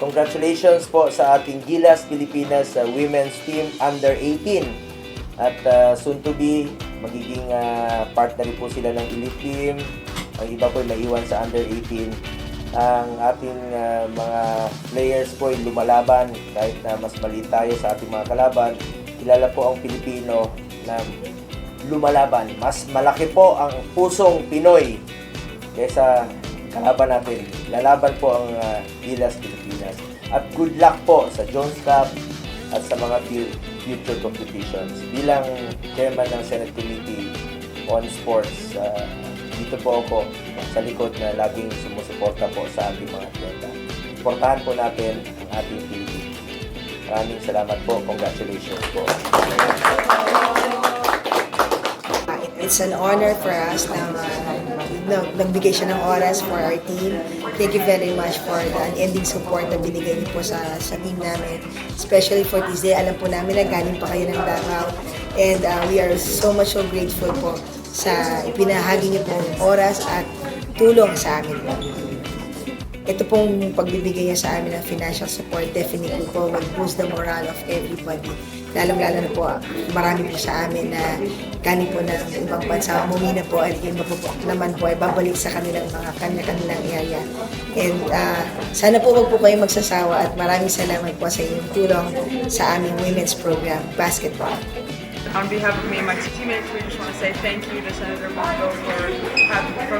congratulations po sa ating Gilas Pilipinas uh, Women's Team Under 18. At uh, soon to be, magiging uh, partner po sila ng Elite Team. Ang iba po ay naiwan sa Under 18. Ang ating uh, mga players po ay lumalaban kahit na mas maliit tayo sa ating mga kalaban. Kilala po ang Pilipino na lumalaban. Mas malaki po ang pusong Pinoy kaysa kalaban natin. Lalaban po ang uh, Gilas Pilipinas. At good luck po sa Jones Cup at sa mga fu- future competitions. Bilang chairman ng Senate Committee on Sports, uh, dito po ako sa likod na laging sumusuporta po sa ating mga atleta. Suportahan po natin ang ating Philippines. Maraming salamat po. Congratulations po. It- It's an honor for us na na nagbigay siya ng oras for our team. Thank you very much for the unending support na binigay niyo po sa, sa team namin. Especially for this day, alam po namin na galing pa kayo ng Davao. And uh, we are so much so grateful po sa ipinahagi niyo pong oras at tulong sa amin po. Ito pong pagbibigay niya sa amin ng financial support definitely po will boost the morale of everybody. Lalong-lalo na po, marami po sa amin na galing po ng ibang bansa, umuwi na po at yung po, po naman po ay babalik sa kanilang mga kanilang area. And uh, sana po wag po kayo magsasawa at maraming salamat po sa inyong tulong sa aming women's program, basketball. On behalf of me and my teammates, we just want to say thank you to Senator Bongo for, having, for